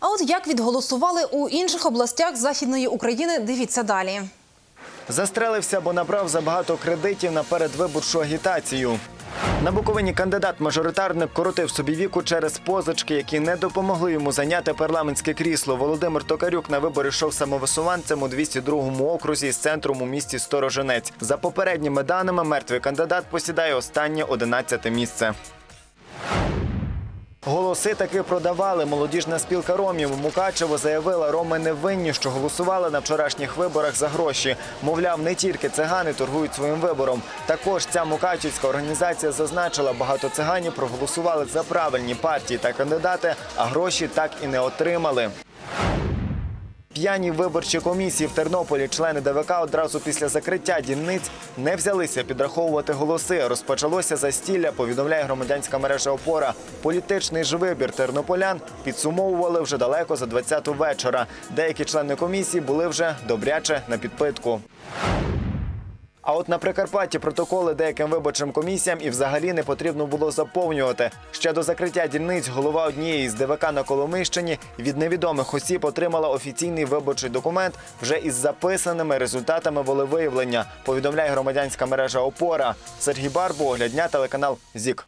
А от як відголосували у інших областях Західної України, дивіться далі. Застрелився, бо набрав забагато кредитів на передвиборчу агітацію. На Буковині кандидат-мажоритарник коротив собі віку через позички, які не допомогли йому зайняти парламентське крісло. Володимир Токарюк на вибори йшов самовисуванцем у 202-му окрузі з центром у місті Сторожинець. За попередніми даними, мертвий кандидат посідає останнє 11 місце. Голоси таки продавали. Молодіжна спілка ромів Мукачево заявила, роми не винні, що голосували на вчорашніх виборах за гроші. Мовляв, не тільки цигани торгують своїм вибором. Також ця мукачівська організація зазначила, багато циганів проголосували за правильні партії та кандидати, а гроші так і не отримали. П'яні виборчі комісії в Тернополі, члени ДВК одразу після закриття дільниць не взялися підраховувати голоси. Розпочалося застілля, повідомляє громадянська мережа опора. Політичний ж вибір тернополян підсумовували вже далеко за 20-ту вечора. Деякі члени комісії були вже добряче на підпитку. А от на Прикарпатті протоколи деяким виборчим комісіям і взагалі не потрібно було заповнювати. Ще до закриття дільниць голова однієї з ДВК на Коломийщині від невідомих осіб отримала офіційний виборчий документ вже із записаними результатами волевиявлення. Повідомляє громадянська мережа Опора. Сергій Барбу, оглядня телеканал ЗІК.